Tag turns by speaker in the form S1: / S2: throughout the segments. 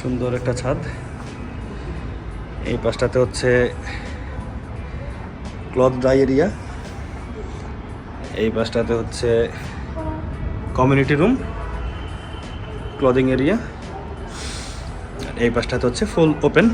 S1: সুন্দর একটা ছাদ। এই পাশটাতে হচ্ছে ক্লথ ড্রাই এরিয়া। এই পাশটাতে হচ্ছে কমিউনিটি রুম ক্লদিং এরিয়া। এই পাশটাতে হচ্ছে full open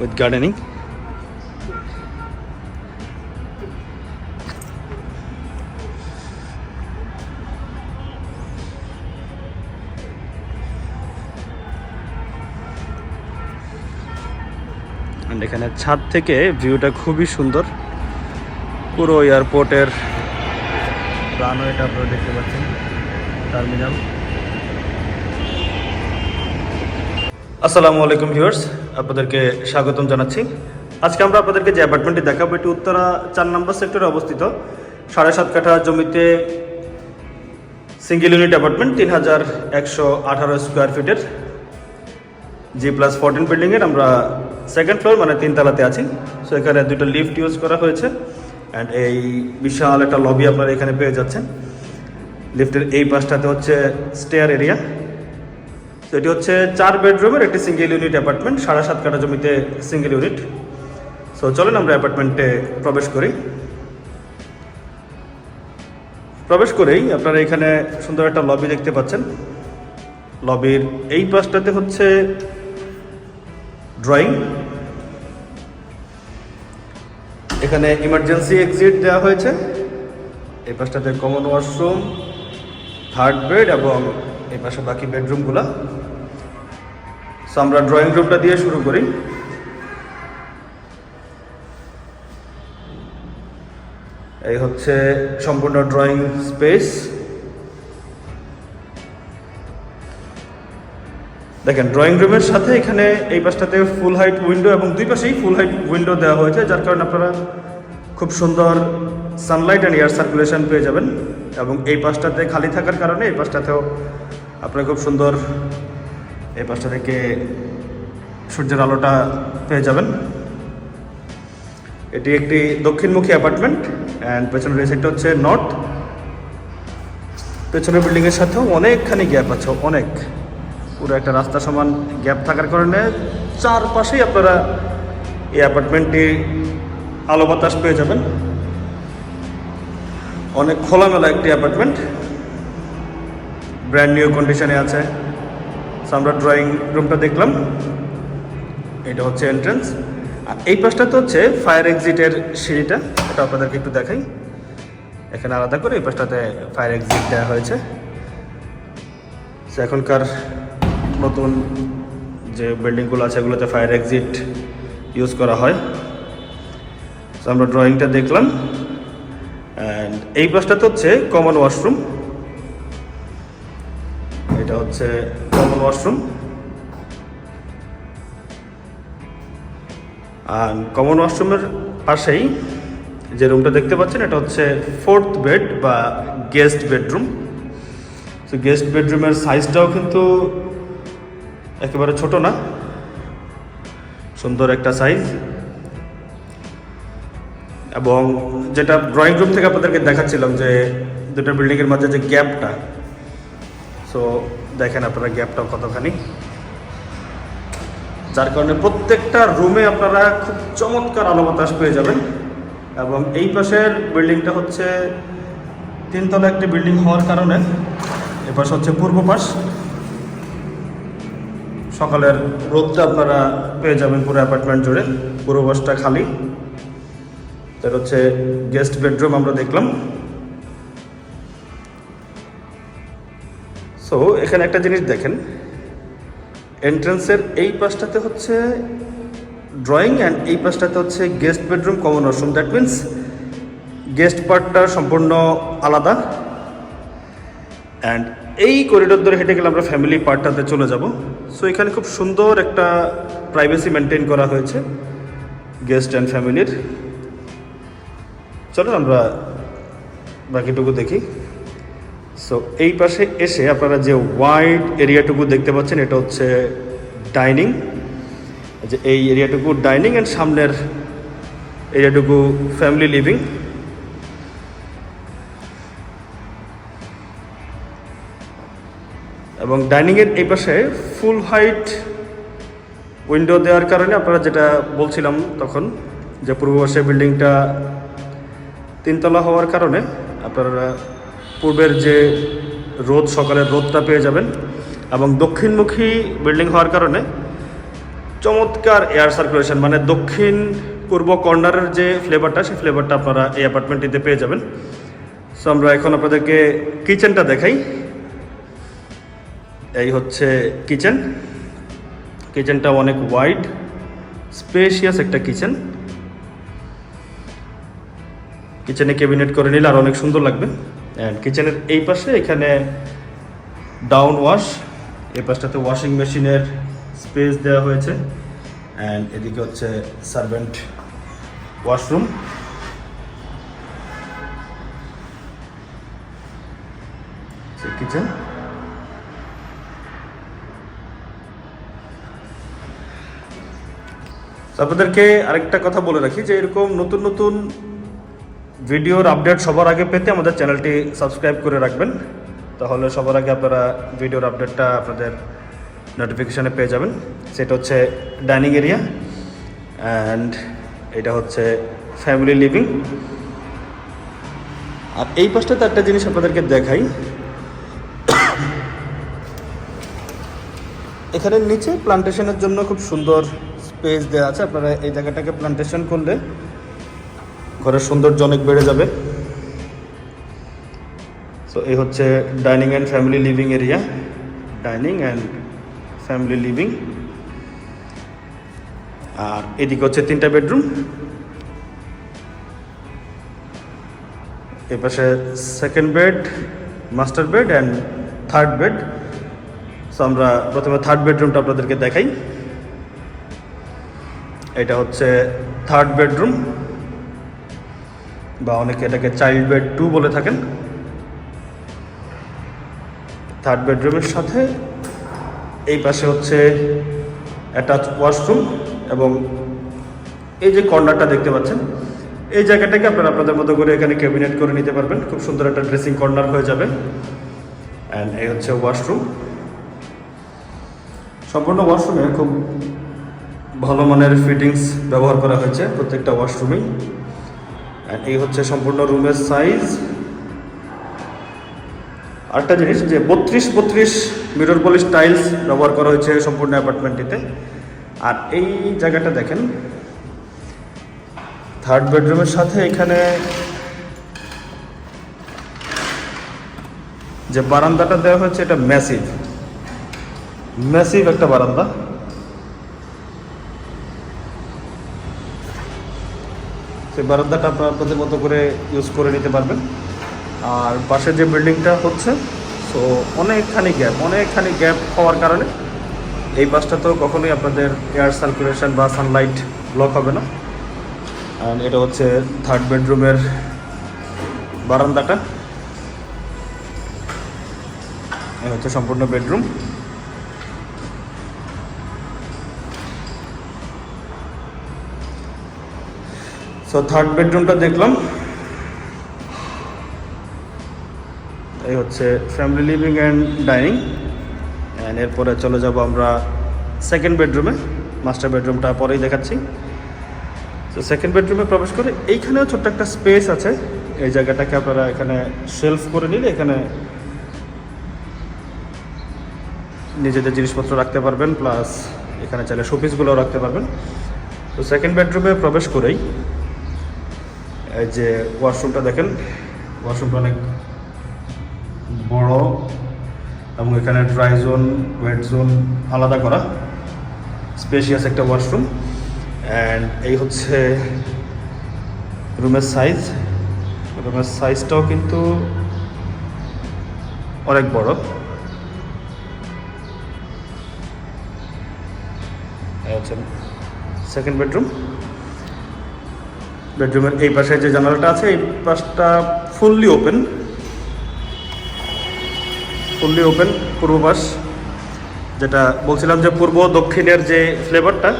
S1: with gardening. And এখানে ছাদ থেকে ভিউটা খুবই সুন্দর। পুরো এয়ারপোর্টের রানওয়েটা আপনারা দেখতে পাচ্ছেন, টার্মিনাল। আসসালামু আলাইকুম ভিউয়ার্স, আপনাদেরকে স্বাগতম জানাচ্ছি। আজকে আমরা আপনাদেরকে যে অ্যাপার্টমেন্টটি দেখাবো, এটি উত্তরা চার নম্বর সেক্টরে অবস্থিত। সাড়ে সাত কাঠা জমিতে সিঙ্গেল ইউনিট অ্যাপার্টমেন্ট তিন হাজার একশো আঠারো স্কোয়ার ফিটের জি প্লাস ফোরটিন বিল্ডিংয়ের আমরা সেকেন্ড ফ্লোর মানে তিনতলাতে আছি। সো এখানে দুটো লিফট ইউজ করা হয়েছে। অ্যান্ড এই বিশাল একটা লবি আপনারা এখানে পেয়ে যাচ্ছেন। লিফটের এই পাশটাতে হচ্ছে স্টেয়ার এরিয়া তো এটি হচ্ছে চার বেডরুমের একটি সিঙ্গেল ইউনিট অ্যাপার্টমেন্ট সাড়ে সাত কাঠা জমিতে সিঙ্গেল ইউনিট সো চলেন আমরা অ্যাপার্টমেন্টে প্রবেশ করি। প্রবেশ করেই আপনারা এখানে সুন্দর একটা লবি দেখতে পাচ্ছেন। লবির এই পাশটাতে হচ্ছে ড্রয়িং এখানে ইমার্জেন্সি এক্সিট দেওয়া হয়েছে। এই পাশটাতে কমন ওয়াশরুম থার্ড বেড এবং এই পাশে বাকি বেডরুমগুলো সো আমরা ড্রয়িং রুমটা দিয়ে শুরু করি। এই হচ্ছে সম্পূর্ণ ড্রয়িং স্পেস দেখেন ড্রয়িং রুমের সাথে এখানে এই পাশটাতে ফুল হাইট উইন্ডো এবং দুই পাশেই ফুল হাইট উইন্ডো দেওয়া হয়েছে, যার কারণে আপনারা খুব সুন্দর সানলাইট অ্যান্ড এয়ার সার্কুলেশন পেয়ে যাবেন এবং এই পাশটাতে খালি থাকার কারণে এই পাশটাতেও আপনারা খুব সুন্দর এই পাশটা থেকে সূর্যের আলোটা পেয়ে যাবেন। এটি একটি দক্ষিণমুখী অ্যাপার্টমেন্ট অ্যান্ড পেছনের এই হচ্ছে নর্থ পেছনের বিল্ডিংয়ের সাথেও অনেকখানি গ্যাপ আছে, অনেক। পুরো একটা রাস্তা সমান গ্যাপ থাকার কারণে চারপাশেই আপনারা এই অ্যাপার্টমেন্টটি আলো বাতাস পেয়ে যাবেন। অনেক খোলামেলা একটি অ্যাপার্টমেন্ট ব্র্যান্ড নিউ কন্ডিশনে আছে। আমরা ড্রয়িং রুমটা দেখলাম। এটা হচ্ছে এন্ট্রেন্স আর এই পাশটাতে হচ্ছে ফায়ার এক্সিটের সিঁড়িটা। এটা আপনাদেরকে একটু দেখাই। এখানে আলাদা করে এই পাশটাতে ফায়ার এক্সিট দেওয়া হয়েছে। এখনকার নতুন যে বিল্ডিংগুলো আছে, এগুলোতে ফায়ার এক্সিট ইউজ করা হয়। তো আমরা ড্রয়িংটা দেখলাম। অ্যান্ড এই পাশটাতে হচ্ছে কমন ওয়াশরুম এটা হচ্ছে কমন ওয়াশরুম আর কমন ওয়াশরুমের পাশেই যে রুমটা দেখতে পাচ্ছেন, এটা হচ্ছে ফোর্থ বেড বা গেস্ট বেডরুম তো গেস্ট বেডরুমের সাইজটাও কিন্তু একেবারে ছোট না। সুন্দর একটা সাইজ এবং যেটা ড্রয়িং রুম থেকে আপনাদেরকে দেখাচ্ছিলাম যে দুটো বিল্ডিংয়ের মাঝে যে গ্যাপটা সো দেখেন আপনারা গ্যাপটাও কতখানি। যার কারণে প্রত্যেকটা রুমে আপনারা খুব চমৎকার আলো বাতাস পেয়ে যাবেন। এবং এই পাশের বিল্ডিংটা হচ্ছে তিনতলা একটি বিল্ডিং হওয়ার কারণে, এ পাশে হচ্ছে পূর্ব পাশ। সকালের রোদটা আপনারা পেয়ে যাবেন পুরো অ্যাপার্টমেন্ট জুড়ে। পুরো বাসটা খালি। তার হচ্ছে গেস্ট বেডরুম আমরা দেখলাম। সো এখানে একটা জিনিস দেখেন। এন্ট্রান্সের এই পাশটাতে হচ্ছে ড্রয়িং অ্যান্ড এই পাশটাতে হচ্ছে guest bedroom common washroom that means guest পার্টটা সম্পূর্ণ আলাদা। অ্যান্ড এই করিডোর ধরে হেঁটে গেলে আমরা ফ্যামিলি পার্টটাতে চলে যাব। সো এখানে খুব সুন্দর একটা প্রাইভেসি মেনটেন করা হয়েছে গেস্ট অ্যান্ড ফ্যামিলির চলো আমরা বাকিটুকু দেখি। সো এই পাশে এসে আপনারা যে ওয়াইড এরিয়াটুকু দেখতে পাচ্ছেন, এটা হচ্ছে ডাইনিং যে এই এরিয়াটুকু ডাইনিং অ্যান্ড সামনের এরিয়াটুকু ফ্যামিলি লিভিং এবং ডাইনিংয়ের এই পাশে ফুল হাইট উইন্ডো দেওয়ার কারণে আপনারা যেটা বলছিলাম তখন, যে পূর্ব বিল্ডিংটা তিনতলা হওয়ার কারণে আপনারা পূর্বের যে রোদ, সকালের রোদটা পেয়ে যাবেন এবং দক্ষিণমুখী বিল্ডিং হওয়ার কারণে চমৎকার এয়ার সার্কুলেশন মানে দক্ষিণ পূর্ব কর্নারের যে ফ্লেভারটা সেই ফ্লেভারটা আপনারা এই অ্যাপার্টমেন্টটিতে পেয়ে যাবেন। সো আমরা এখন আপনাদেরকে কিচেনটা দেখাই। এই হচ্ছে কিচেন। কিচেনটা অনেক ওয়াইড, স্পেশিয়াস একটা কিচেন। কিচেনে ক্যাবিনেট করে নিলে আর অনেক সুন্দর লাগবে। অ্যান্ড কিচেনের এই পাশে এখানে ডাউন ওয়াশ এই পাশটাতে ওয়াশিং মেশিনের স্পেস দেওয়া হয়েছে। অ্যান্ড এদিকে হচ্ছে সার্ভেন্ট ওয়াশরুম আপনাদেরকে আরেকটা কথা বলে রাখি যে এরকম নতুন নতুন ভিডিওর আপডেট সবার আগে পেতে আমাদের চ্যানেলটি সাবস্ক্রাইব করে রাখবেন। তাহলে সবার আগে আপনারা ভিডিওর আপডেটটা আপনাদের নোটিফিকেশানে পেয়ে যাবেন। সেটা হচ্ছে ডাইনিং এরিয়া অ্যান্ড এটা হচ্ছে ফ্যামিলি লিভিং আর এই পাশটাতে একটা জিনিস আপনাদেরকে দেখাই। এখানে নিচে প্লান্টেশনের জন্য খুব সুন্দর স্পেস দেওয়া আছে, আপনারা এই জায়গাটাকে প্লান্টেশন করলে ঘরের সৌন্দর্য অনেক বেড়ে যাবে। সো এই হচ্ছে dining and family living area dining and family living আর এদিকে হচ্ছে তিনটা বেডরুম এ পাশে second bed master bed and third bed so আমরা প্রথমে থার্ড বেডরুমটা আপনাদেরকে দেখাই। এটা হচ্ছে থার্ড বেডরুম বা অনেকে এটাকে চাইল্ড বেড টু বলে থাকেন। থার্ড বেডরুমের সাথে এই পাশে হচ্ছে অ্যাটাচ ওয়াশরুম এবং এই যে কর্নারটা দেখতে পাচ্ছেন, এই জায়গাটাকে আপনারা আপনাদের মতো করে এখানে ক্যাবিনেট করে নিতে পারবেন। খুব সুন্দর একটা ড্রেসিং কর্নার হয়ে যাবে। অ্যান্ড এই হচ্ছে ওয়াশরুম সম্পূর্ণ ওয়াশরুমে খুব ভালো মানের ফিটিংস ব্যবহার করা হয়েছে প্রত্যেকটা ওয়াশরুমেই এই হচ্ছে সম্পূর্ণ রুমের সাইজ আরেকটা জিনিস যে বত্রিশ বত্রিশ মিরর পলিশ টাইলস ব্যবহার করা হয়েছে সম্পূর্ণ অ্যাপার্টমেন্টটিতে আর এই জায়গাটা দেখেন। থার্ড বেডরুমের সাথে এখানে যে বারান্দাটা দেওয়া হয়েছে, এটা ম্যাসিভ ম্যাসিভ একটা বারান্দা। সেই বারান্দাটা আপনারা আপনাদের মতো করে ইউজ করে নিতে পারবেন। আর পাশে যে বিল্ডিংটা হচ্ছে সো অনেকখানি গ্যাপ অনেকখানি গ্যাপ হওয়ার কারণে এই বাসটা তো কখনোই আপনাদের এয়ার সার্কুলেশন বা সানলাইট ব্লক হবে না। অ্যান্ড এটা হচ্ছে থার্ড বেডরুমের বারান্দাটা। এই হচ্ছে সম্পূর্ণ বেডরুম সো থার্ড বেডরুমটা দেখলাম। এই হচ্ছে family living and dining and এরপরে চলে যাব আমরা সেকেন্ড বেডরুমে মাস্টার বেডরুমটা পরেই দেখাচ্ছি। তো সেকেন্ড বেডরুমে প্রবেশ করে এইখানেও ছোট্ট একটা স্পেস আছে। এই জায়গাটাকে আপনারা এখানে সেলফ করে নিলে এখানে নিজেদের জিনিসপত্র রাখতে পারবেন। প্লাস এখানে চাইলে শোপিসগুলোও রাখতে পারবেন। তো সেকেন্ড বেডরুমে প্রবেশ করেই এই যে ওয়াশরুমটা দেখেন। ওয়াশরুমটা অনেক বড় এবং এখানে ড্রাই জোন ওয়েট জোন আলাদা করা। স্পেশিয়াস একটা ওয়াশরুম অ্যান্ড এই হচ্ছে রুমের সাইজ রুমের সাইজটাও কিন্তু অনেক বড়। সেকেন্ড বেডরুম বেডরুমের এই পাশে যে জানালাটা আছে, এই পাশটা ফুললি ওপেন ফুললি ওপেন পূর্ব পাশ, যেটা বলছিলাম যে পূর্ব দক্ষিণের যে ফ্লেভারটা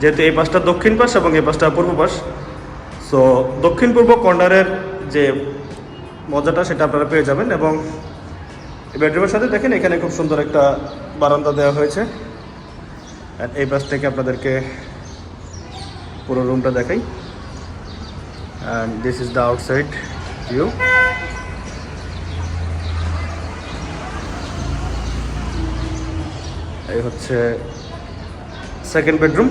S1: যেহেতু এই পাশটা দক্ষিণ পাশ এবং এই পাশটা পূর্ব পাশ। সো দক্ষিণ পূর্ব কর্নারের যে মজাটা সেটা আপনারা পেয়ে যাবেন এবং এই বেডরুমের সাথে দেখেন এখানে খুব সুন্দর একটা বারান্দা দেওয়া হয়েছে। আর এই পাশ থেকে আপনাদেরকে পুরো রুমটা দেখাই। And this is the outside view এই হচ্ছে second bedroom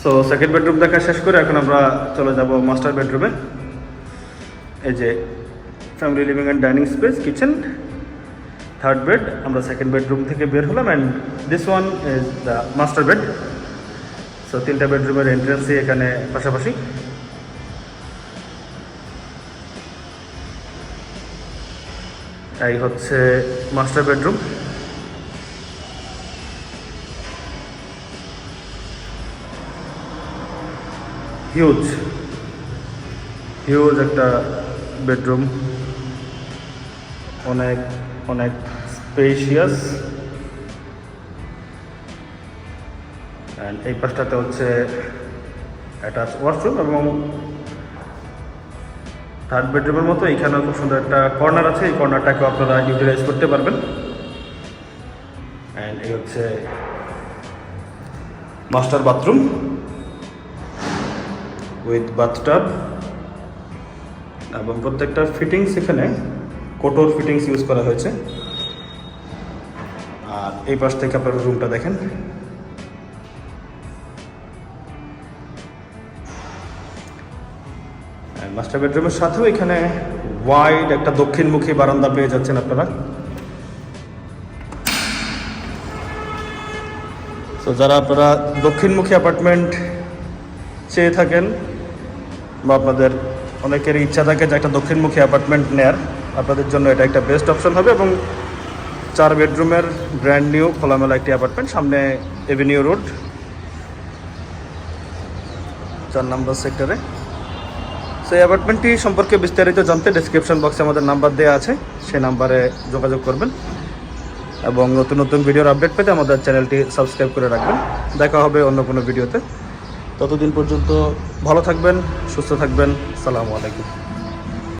S1: so second bedroom দেখা শেষ করে এখন আমরা চলে যাব মাস্টার বেডরুমে এই যে family living and dining space kitchen third bed আমরা সেকেন্ড বেডরুম থেকে বের হলাম and this one is the master bed so তিনটা বেডরুমের এন্ট্রেন্সই এখানে পাশাপাশি। এই হচ্ছে মাস্টার বেডরুম হিউজ হিউজ একটা বেডরুম অনেক অনেক স্পেশিয়াস অ্যান্ড এই পাশটাতে হচ্ছে অ্যাটাচ ওয়াশরুম এবং থার্ড বেডরুমের মতো এইখানেও খুব সুন্দর একটা কর্নার আছে। এই কর্নারটাকেও আপনারা ইউটিলাইজ করতে পারবেন। অ্যান্ড এই হচ্ছে মাস্টার বাথরুম উইথ বাথটাব এবং প্রত্যেকটা ফিটিংস এখানে কোটোর ফিটিংস ইউজ করা হয়েছে। আর এই পাশ থেকে আপনারা রুমটা দেখেন। মাস্টার বেডরুমের সাথেও এখানে ওয়াইড একটা দক্ষিণমুখী বারান্দা পেয়ে যাচ্ছেন আপনারা। তো যারা আপনারা দক্ষিণমুখী অ্যাপার্টমেন্ট চেয়ে থাকেন বা আপনাদের অনেকের ইচ্ছা থাকে যে একটা দক্ষিণমুখী অ্যাপার্টমেন্ট নেয়ার আপনাদের জন্য এটা একটা বেস্ট অপশন হবে এবং চার বেডরুমের ব্র্যান্ড নিউ খোলামেলা একটি অ্যাপার্টমেন্ট সামনে এভিনিউ রোড চার নম্বর সেক্টরে সেই অ্যাপার্টমেন্টটি সম্পর্কে বিস্তারিত জানতে ডিসক্রিপশন বক্সে আমাদের নাম্বার দেওয়া আছে, সেই নাম্বারে যোগাযোগ করবেন এবং নতুন নতুন ভিডিওর আপডেট পেতে আমাদের চ্যানেলটি সাবস্ক্রাইব করে রাখবেন। দেখা হবে অন্য কোনো ভিডিওতে। ততদিন পর্যন্ত ভালো থাকবেন, সুস্থ থাকবেন। সালামু আলাইকুম।